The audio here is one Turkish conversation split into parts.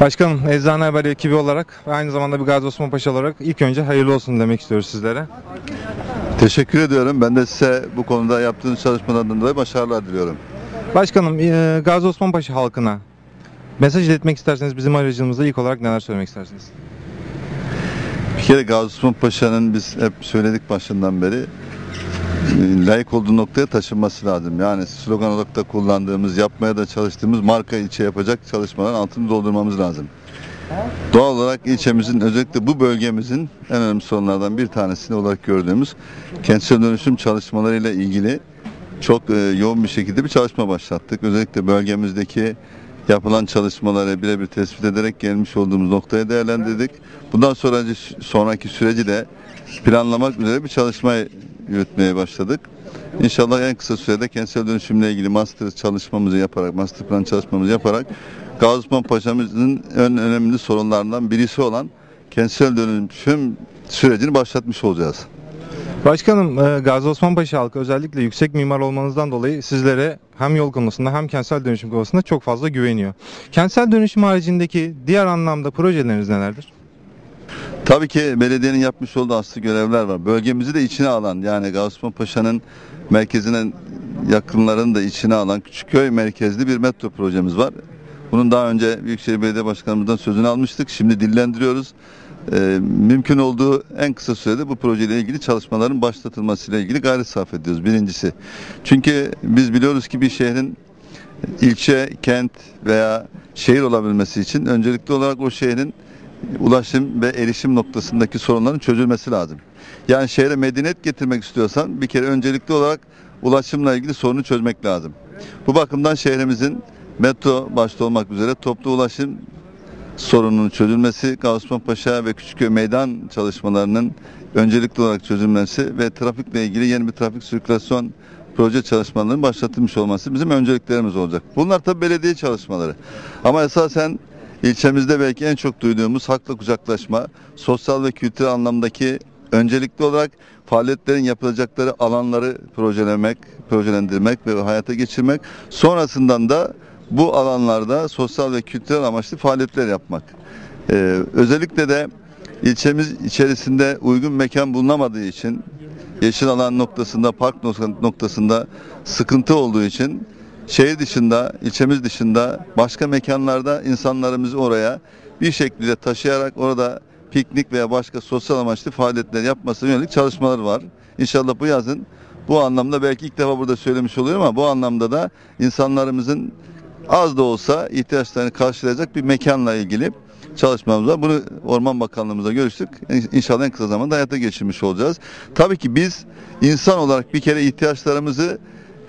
Başkanım Eczane Haber ekibi olarak ve aynı zamanda bir Gazi Osman Paşa olarak ilk önce hayırlı olsun demek istiyoruz sizlere. Teşekkür ediyorum. Ben de size bu konuda yaptığınız çalışmalardan dolayı başarılar diliyorum. Başkanım e, Gazi Osman Paşa halkına mesaj iletmek isterseniz bizim aracılığımızda ilk olarak neler söylemek istersiniz? Bir kere Gazi Osman Paşa'nın biz hep söyledik başından beri layık olduğu noktaya taşınması lazım. Yani slogan olarak da kullandığımız, yapmaya da çalıştığımız marka ilçe yapacak çalışmaların altını doldurmamız lazım. Doğal olarak ilçemizin özellikle bu bölgemizin en önemli sorunlardan bir tanesini olarak gördüğümüz kentsel dönüşüm çalışmalarıyla ilgili çok e, yoğun bir şekilde bir çalışma başlattık. Özellikle bölgemizdeki yapılan çalışmaları birebir tespit ederek gelmiş olduğumuz noktaya değerlendirdik. Bundan sonra sonraki süreci de planlamak üzere bir çalışma yürütmeye başladık. İnşallah en kısa sürede kentsel dönüşümle ilgili master çalışmamızı yaparak, master plan çalışmamızı yaparak Gazi Osman Paşa'mızın en önemli sorunlarından birisi olan kentsel dönüşüm sürecini başlatmış olacağız. Başkanım e, Gazi Osman Paşa halkı özellikle yüksek mimar olmanızdan dolayı sizlere hem yol konusunda hem kentsel dönüşüm konusunda çok fazla güveniyor. Kentsel dönüşüm haricindeki diğer anlamda projeleriniz nelerdir? Tabii ki belediyenin yapmış olduğu aslı görevler var. Bölgemizi de içine alan yani Gazi Osman Paşa'nın merkezine yakınlarını da içine alan Küçükköy merkezli bir metro projemiz var. Bunun daha önce Büyükşehir Belediye Başkanımızdan sözünü almıştık. Şimdi dillendiriyoruz. Ee, mümkün olduğu en kısa sürede bu projeyle ilgili çalışmaların başlatılmasıyla ilgili gayret sarf ediyoruz birincisi. Çünkü biz biliyoruz ki bir şehrin ilçe, kent veya şehir olabilmesi için öncelikli olarak o şehrin ulaşım ve erişim noktasındaki sorunların çözülmesi lazım. Yani şehre medeniyet getirmek istiyorsan bir kere öncelikli olarak ulaşımla ilgili sorunu çözmek lazım. Bu bakımdan şehrimizin metro başta olmak üzere toplu ulaşım sorununun çözülmesi, Gazi Osman Paşa ve Küçükköy meydan çalışmalarının öncelikli olarak çözülmesi ve trafikle ilgili yeni bir trafik sirkülasyon proje çalışmalarının başlatılmış olması bizim önceliklerimiz olacak. Bunlar tabi belediye çalışmaları. Ama esasen ilçemizde belki en çok duyduğumuz hakla kucaklaşma, sosyal ve kültürel anlamdaki öncelikli olarak faaliyetlerin yapılacakları alanları projelemek, projelendirmek ve hayata geçirmek. Sonrasından da bu alanlarda sosyal ve kültürel amaçlı faaliyetler yapmak. Ee, özellikle de ilçemiz içerisinde uygun mekan bulunamadığı için yeşil alan noktasında, park noktasında sıkıntı olduğu için şehir dışında, ilçemiz dışında başka mekanlarda insanlarımızı oraya bir şekilde taşıyarak orada piknik veya başka sosyal amaçlı faaliyetler yapmasına yönelik çalışmalar var. İnşallah bu yazın bu anlamda belki ilk defa burada söylemiş oluyorum ama bu anlamda da insanlarımızın az da olsa ihtiyaçlarını karşılayacak bir mekanla ilgili çalışmamız var. Bunu Orman Bakanlığımızla görüştük. İnşallah en kısa zamanda hayata geçirmiş olacağız. Tabii ki biz insan olarak bir kere ihtiyaçlarımızı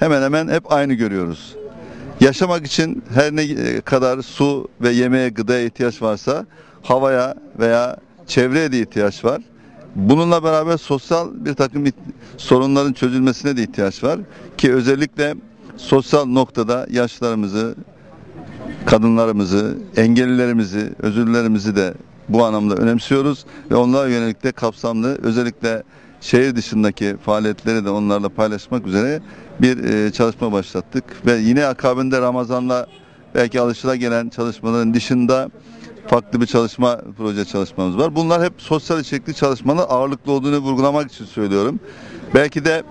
hemen hemen hep aynı görüyoruz. Yaşamak için her ne kadar su ve yemeğe, gıdaya ihtiyaç varsa havaya veya çevreye de ihtiyaç var. Bununla beraber sosyal bir takım sorunların çözülmesine de ihtiyaç var. Ki özellikle sosyal noktada yaşlarımızı, kadınlarımızı, engellilerimizi, özürlerimizi de bu anlamda önemsiyoruz ve onlara yönelik de kapsamlı özellikle şehir dışındaki faaliyetleri de onlarla paylaşmak üzere bir e, çalışma başlattık ve yine akabinde Ramazan'la belki alışıla çalışmaların dışında farklı bir çalışma proje çalışmamız var. Bunlar hep sosyal içerikli çalışmalar ağırlıklı olduğunu vurgulamak için söylüyorum. Belki de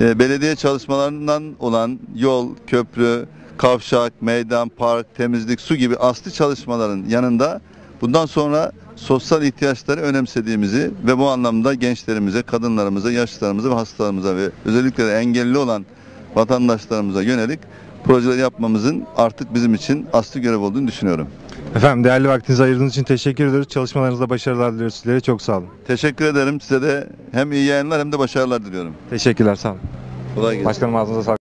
e, belediye çalışmalarından olan yol, köprü, kavşak, meydan, park, temizlik, su gibi asli çalışmaların yanında bundan sonra sosyal ihtiyaçları önemsediğimizi ve bu anlamda gençlerimize, kadınlarımıza, yaşlılarımıza ve hastalarımıza ve özellikle de engelli olan vatandaşlarımıza yönelik projeler yapmamızın artık bizim için asli görev olduğunu düşünüyorum. Efendim değerli vaktinizi ayırdığınız için teşekkür ediyoruz. Çalışmalarınızda başarılar diliyoruz sizlere. Çok sağ olun. Teşekkür ederim. Size de hem iyi yayınlar hem de başarılar diliyorum. Teşekkürler sağ olun. Kolay gelsin. Başkanım ağzınıza sağlık.